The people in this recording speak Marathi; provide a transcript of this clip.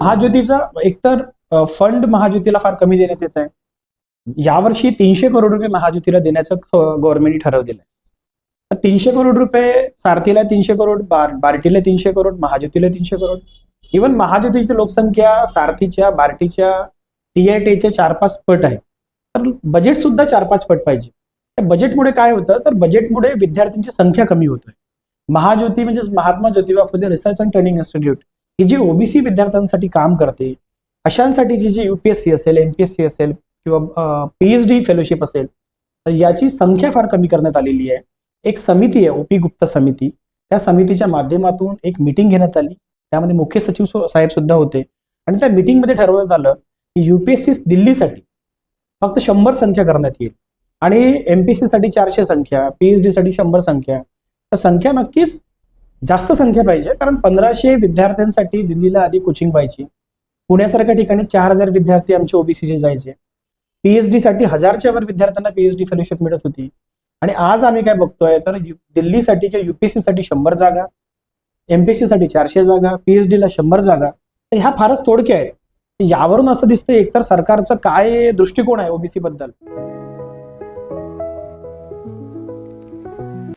महाज्योतीचा एकतर फंड महाज्योतीला फार कमी देण्यात येत आहे. यावर्षी तीनशे करोड रुपये महाज्योतीला देण्याचं गव्हर्नमेंटने ठरवलेलं आहे. तर तीनशे करोड रुपये सारथीला तीनशे करोड बार बार्टीला तीनशे करोड महाज्योतीला तीनशे करोड. इव्हन महाज्योतीची लोकसंख्या सारथीच्या बार्टीच्या टीआयटीच्या चार पाच पट आहे तर बजेट सुद्धा चार पाच पट पाहिजे. त्या बजेटमुळे काय होतं? तर बजेटमुळे विद्यार्थ्यांची संख्या कमी होत आहे. महाज्योती म्हणजे Mahatma Jyotiba Phule research and training institute ही जी ओबीसी विद्यार्थ्यांसाठी काम करते अशांसाठी जी युपीएससी असेल एमपीएससी असेल किंवा पीएचडी फेलोशिप असेल तर याची संख्या फार कमी करण्यात आलेली आहे. एक समिती आहे ओपी गुप्ता समिती. त्या समितीच्या माध्यमातून एक मिटिंग घेण्यात आली. त्यामध्ये मुख्य सचिव साहेब सुद्धा होते. आणि त्या मिटिंगमध्ये ठरवण्यात आलं की युपीएससी दिल्लीसाठी फक्त शंभर संख्या करण्यात येईल. आणि एमपीएससी साठी चारशे संख्या पीएचडी साठी शंभर संख्या. तर संख्या नक्कीच जास्त संख्या पाहिजे कारण पंधराशे विद्यार्थ्यांसाठी दिल्लीला आधी कोचिंग पाहिजे पुण्यासारख्या ठिकाणी चार हजार विद्यार्थी आमचे ओबीसीचे जायचे. पीएचडी साठी हजारच्या वर विद्यार्थ्यांना पीएचडी फेलोशिप मिळत होती. आणि आज आम्ही काय बघतोय तर दिल्लीसाठी किंवा युपीएससी साठी शंभर जागा एमपीएससी साठी चारशे जागा पीएचडी ला शंभर जागा तर ह्या फारच थोडक्या आहेत. यावरून असं दिसतं एकतर सरकारचं काय दृष्टिकोन आहे ओबीसी बद्दल?